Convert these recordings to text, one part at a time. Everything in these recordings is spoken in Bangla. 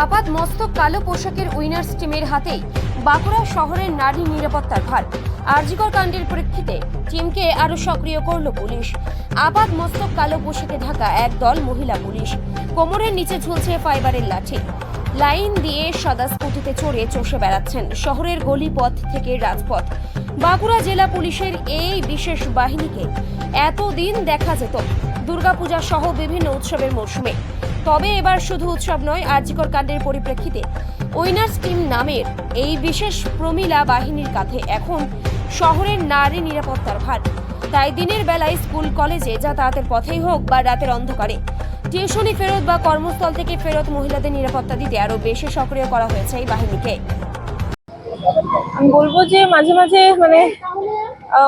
আপাত মস্তক কালো পোশাকের উইনার্স টিমের হাতেই বাঁকুড়া শহরের নারী নিরাপত্তার ভার। আরজিকর কাণ্ডের প্রেক্ষিতে টিমকে আরও সক্রিয় করল পুলিশ। আপাত মস্তক কালো পোশাকে ঢাকা এক দল মহিলা পুলিশ। কোমরের নিচে ঝুলছে ফাইবারের লাঠি। লাইন দিয়ে সাদা স্কুটিতে চড়ে চষে বেড়াচ্ছেন শহরের গলিপথ থেকে রাজপথ। বাঁকুড়া জেলা পুলিশের এই বিশেষ বাহিনীকে এতদিন দেখা যেত দুর্গাপূজা সহ বিভিন্ন উৎসবের মরশুমে। তবে এবার শুধু উৎসব নয়, আর্যিকর কাণ্ডের পরিপ্রেক্ষিতে উইনার্স টিম নামের এই বিশেষ প্রমিলা বাহিনীর কাঁধে এখন শহরের নারী নিরাপত্তার ভার। তাই দিনের বেলায় স্কুল, কলেজে যাতায়াতের পথেই হোক বা রাতের অন্ধকারে, টিউশনি ফেরত বা কর্মস্থল থেকে ফেরত মহিলাদের নিরাপত্তা দিতে আরও বেশি সক্রিয় করা হয়েছে এই বাহিনীকে। আমি বলব যে মাঝে মাঝে মানে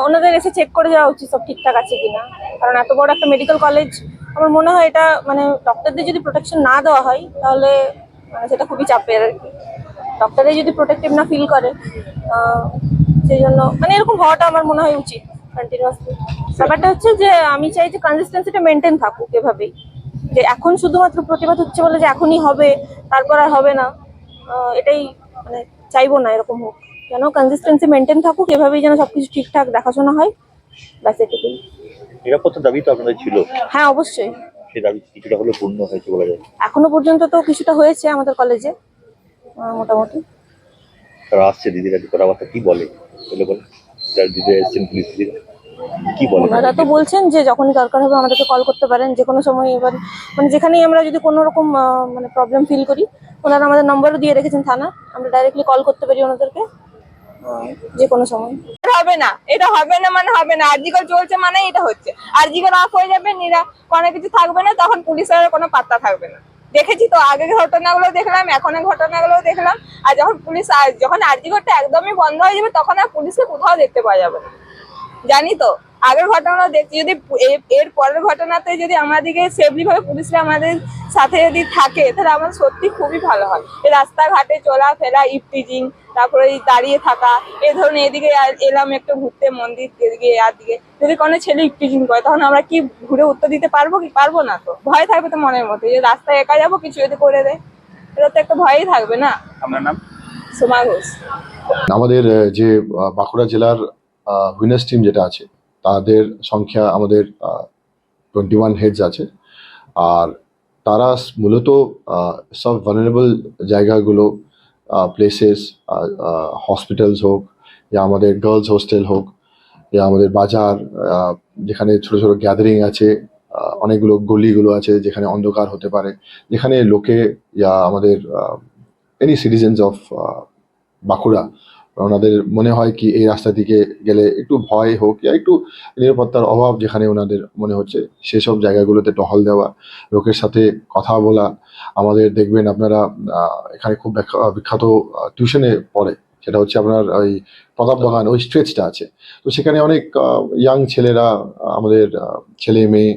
ওনাদের এসে চেক করে যাওয়া উচিত সব ঠিকঠাক আছে কিনা। কারণ এত বড় একটা মেডিকেল কলেজ আমার মনে হয় এটা মানে ডক্টরদের যদি প্রোটেকশন না দেওয়া হয়, তাহলে মানে সেটা খুবই চাপের আর কি। ডক্টরে যদি প্রোটেক্টিভ না ফিল করে সেই জন্য মানে এরকম হওয়াটা আমার মনে হয় উচিত কন্টিনিউয়াসলি ব্যাপারটা হচ্ছে যে, আমি চাই যে কনসিস্টেন্সিটা মেনটেন থাকুক এভাবেই। যে এখন শুধুমাত্র প্রতিবাদ হচ্ছে বলে যে এখনই হবে, তারপর আর হবে না। এটাই মানে চাইব না এরকম হোক। যেন কনসিস্টেন্সি মেনটেন থাকুক এভাবেই যেন সবকিছু ঠিকঠাক দেখাশোনা হয়। ব্যাস এটুকুই। নিরাপত্তার দাবি তো আপনাদের ছিল? হ্যাঁ অবশ্যই। সেই দাবি কিছুটা হলে পূর্ণ হয়েছে বলা যায়। এখনও পর্যন্ত তো কিছুটা হয়েছে আমাদের কলেজে মোটামুটি। তারা আসছে দিদিরা কথাবার্তা কি বলে? বলে বলে। যারা দিদিরা এসছেন পুলিশ দিদিরা কি বলে? ওনারা তো বলছেন যে যখনই দরকার হবে আমাদেরকে কল করতে পারেন যে কোনো সময় এবার মানে যেখানেই আমরা যদি কোনো রকম মানে প্রবলেম ফিল করি ওনারা আমাদের নম্বরও দিয়ে রেখেছেন থানা আমরা ডাইরেক্টলি কল করতে পারি ওনাদেরকে। যে কোনো সময়। হবে না, এটা হবে না মানে হবে না আর্জিকল চলছে মানে এটা হচ্ছে। আর্জিকল অফ হয়ে যাবে, নিরা কোনো কিছু থাকবে না, তখন পুলিশের কোনো পাত্তা থাকবে না। দেখেছি তো, আগের ঘটনাগুলো দেখলাম, এখনের ঘটনাগুলো দেখলাম, আর যখন পুলিশ যখন আর্জিকলটা একদমই বন্ধ হয়ে যাবে, তখন আর পুলিশকে কোথাও দেখতে পাওয়া যাবে না। জানি তো? আগের ঘটনা দেখছি যদি এর পরের ঘটনাতে যদি আমাদেরকে সেফলি ভাবে পুলিশরা আমাদের সাথে যদি থাকে তাহলে আমার সত্যি খুবই ভালো হয়। এই রাস্তাঘাটে চলা চলাফেরা ইফটিজিং তারপরে এই দাঁড়িয়ে থাকা এ ধরনের এদিকে এলাম একটু ঘুরতে মন্দির এদিকে আর দিকে। যদি কোনো ছেলে ইফটিজিং করে তখন আমরা কি ঘুরে উত্তর দিতে পারব কি পারব না তো? ভয় থাকবে তো মনের মধ্যে যে রাস্তায় একা যাব কিছু যদি করে দেয় এটা তো একটা ভয়ই থাকবে না? আপনার নাম? সোমা ঘোষ। আমাদের যে বাঁকুড়া জেলার উইনার্স টিম যেটা আছে তাদের সংখ্যা আমাদের টোয়েন্টি ওয়ান হেডস আছে। আর তারা মূলত সব ভানারেবল জায়গাগুলো প্লেসেস হসপিটালস হোক, যা আমাদের গার্লস হোস্টেল হোক, যা আমাদের বাজার যেখানে ছোট ছোট গ্যাদারিং আছে অনেকগুলো গলিগুলো আছে, যেখানে অন্ধকার হতে পারে, যেখানে লোকে যা আমাদের এনি সিটিজেন্স অফ বাঁকুড়া ওনাদের মনে হয় কি এই রাস্তা দিকে গেলে একটু ভয় হোক ইয়া একটু নিরাপত্তার অভাব যেখানে ওনাদের মনে হচ্ছে, সেসব জায়গাগুলোতে টহল দেওয়া, লোকের সাথে কথা বলা, আমাদের দেখবেন আপনারা এখানে খুব বিখ্যাত টিউশনে পড়ে, সেটা হচ্ছে আপনার ওই প্রতাপ বাগান, ওই স্ট্রেচটা আছে। তো সেখানে অনেক ইয়াং ছেলেরা, আমাদের ছেলে মেয়ে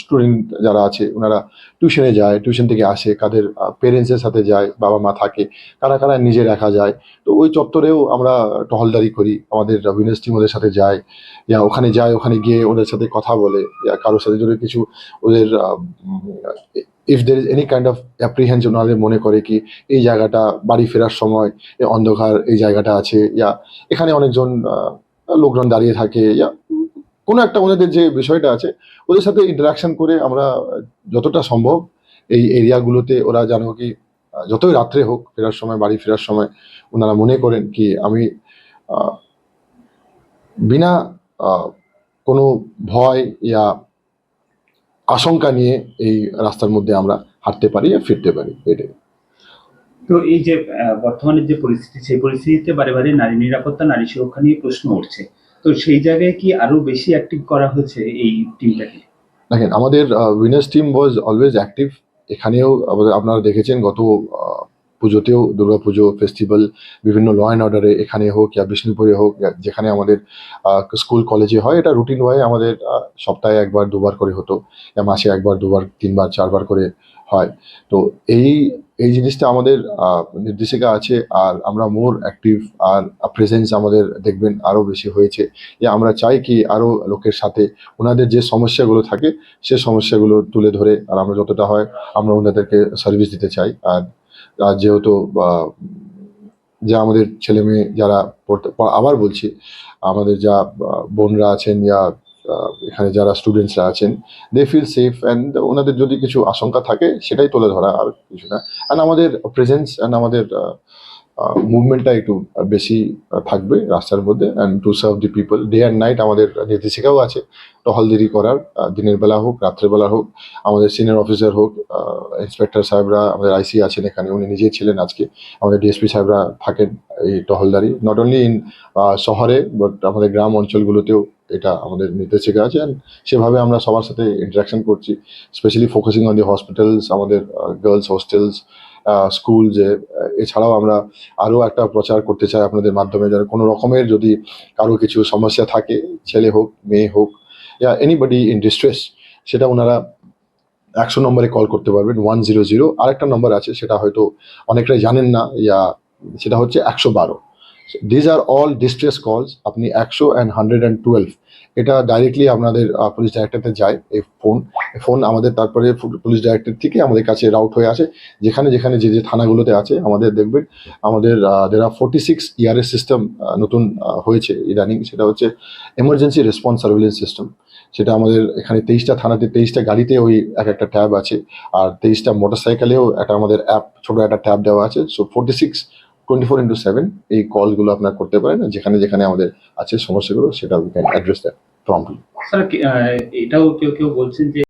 স্টুডেন্ট যারা আছে, ওনারা টিউশনে যায় টিউশন থেকে আসে, কাদের পেরেন্টসের সাথে যায়, বাবা মা থাকে, কারা কারা নিজে রাখা যায়, তো ওই চত্বরেও আমরা টহলদারি করি, আমাদের উইনার্স টিম ওদের সাথে যায়, যা ওখানে যায়, ওখানে গিয়ে ওদের সাথে কথা বলে কারোর সাথে যদি কিছু ওদের if there is any kind of apprehension ওনাদের মনে করে কি এই জায়গাটা, বাড়ি ফেরার সময় অন্ধকার, এই জায়গাটা আছে, ইয়া, এখানে অনেকজন লোকজন দাঁড়িয়ে থাকে, ইয়া কোনো একটা ওনাদের যে বিষয়টা আছে, ওদের সাথে ইন্টারাকশন করে আমরা যতটা সম্ভব এই এরিয়াগুলোতে ওরা যেন কি, যতই রাত্রে হোক, ফেরার সময়, বাড়ি ফেরার সময় ওনারা মনে করেন কি, আমি বিনা কোনো ভয় ইয়া আশঙ্কা নিয়ে এই রাস্তার মধ্যে আমরা হাঁটতে পারি ফিরতে পারি, এটাই। তো এই যে বর্তমানে যে পরিস্থিতি, সেই পরিস্থিতিতে বারে বারে নারী নিরাপত্তা, নারী সুরক্ষা নিয়ে প্রশ্ন উঠছে। তো সেই জায়গায় কি আরও বেশি অ্যাক্টিভ করা হয়েছে এই টিমটাকে দেখেন, আমাদের winners team was always active এখানেও আপনারা দেখেছেন গত পুজোতেও, দুর্গাপুজো ফেস্টিভ্যাল বিভিন্ন ল অ্যান্ড অর্ডারে এখানে হোক ইয়া বিষ্ণুপুরে হোক যেখানে আমাদের স্কুল কলেজে হয়, এটা রুটিন ওয়াই আমাদের সপ্তাহে একবার, দুবার করে হতো। মাসে একবার, দুবার, তিনবার, চারবার করে হয়। তো এই এই জিনিসটা আমাদের নির্দেশিকা আছে আর আমরা মোর অ্যাক্টিভ আর প্রেজেন্স আমাদের দেখবেন আরও বেশি হয়েছে। যে আমরা চাই কি আরও লোকের সাথে ওনাদের যে সমস্যাগুলো থাকে সে সমস্যাগুলো তুলে ধরে আর আমরা যতটা হয় আমরা ওনাদেরকে সার্ভিস দিতে চাই। আর আর যেহেতু যে আমাদের ছেলে মেয়ে যারা পড়তে আবার বলছি আমাদের যা বোনরা আছেন আহ, এখানে যারা স্টুডেন্টসরা আছেন দে ফিল সেফ অ্যান্ড ওনাদের যদি কিছু আশঙ্কা থাকে, সেটাই তুলে ধরা আর কিছু না। অ্যান্ড আমাদের প্রেজেন্স অ্যান্ড আমাদের মুভমেন্টটা একটু বেশি থাকবে রাস্তার মধ্যে। And to serve the people day and night আমাদের নির্দেশিকাও আছে। টহলদিরি করার দিনের বেলা হোক, রাত্রের বেলা হোক, আমাদের সিনিয়র অফিসার হোক ইন্সপেক্টর সাহেবরা, আমাদের আইসি আছেন এখানে, উনি নিজেই ছিলেন আজকে। আমাদের ডিএসপি সাহেবরা থাকেন এই টহলদারি নট অনলি ইন শহরে বাট আমাদের গ্রাম অঞ্চলগুলোতেও এটা আমাদের নির্দেশিকা আছে অ্যান্ড সেভাবে আমরা সবার সাথে ইন্টারাকশন করছি specially focusing on the hospitals আমাদের গার্লস হোস্টেলস স্কুল যে এছাড়াও আমরা আরও একটা প্রচার করতে চাই আপনাদের মাধ্যমে যেন কোনো রকমের যদি কারও কিছু সমস্যা থাকে, ছেলে হোক, মেয়ে হোক ইয়া এনিবডি ইন ডিস্ট্রেস সেটা ওনারা একশো নম্বরে কল করতে পারবেন ওয়ান জিরো জিরো আরেকটা নম্বর আছে, সেটা হয়তো অনেকটাই জানেন না ইয়া সেটা হচ্ছে একশো বারো। These are all distress calls আপনি একশো অ্যান্ড হান্ড্রেড অ্যান্ড টুয়েলভ এটা ডাইরেক্টলি আপনাদের পুলিশ ডাইরেক্টরতে যায় এই ফোন ফোন আমাদের তারপরে পুলিশ ডাইরেক্টর থেকে আমাদের কাছে রাউট হয়ে আসে। যেখানে যেখানে যে যে থানাগুলোতে আছে, আমাদের দেখবেন, আমাদের দের আর ফোর্টি সিক্স ইয়ারের সিস্টেম নতুন হয়েছে ইদানিং সেটা হচ্ছে এমার্জেন্সি রেসপন্স সার্ভিলেন্স সিস্টেম সেটা আমাদের এখানে তেইশটা থানাতে, তেইশটা গাড়িতে ওই এক একটা ট্যাব আছে। আর তেইশটা মোটর সাইকেলেও একটা আমাদের অ্যাপ ছোটো একটা ট্যাব দেওয়া আছে। So forty six twenty four into seven এই কলগুলো আপনার করতে পারেন, যেখানে যেখানে আমাদের আছে সমস্যাগুলো, সেটা we can address that promptly sir এটাও কেউ কেউ বলছেন যে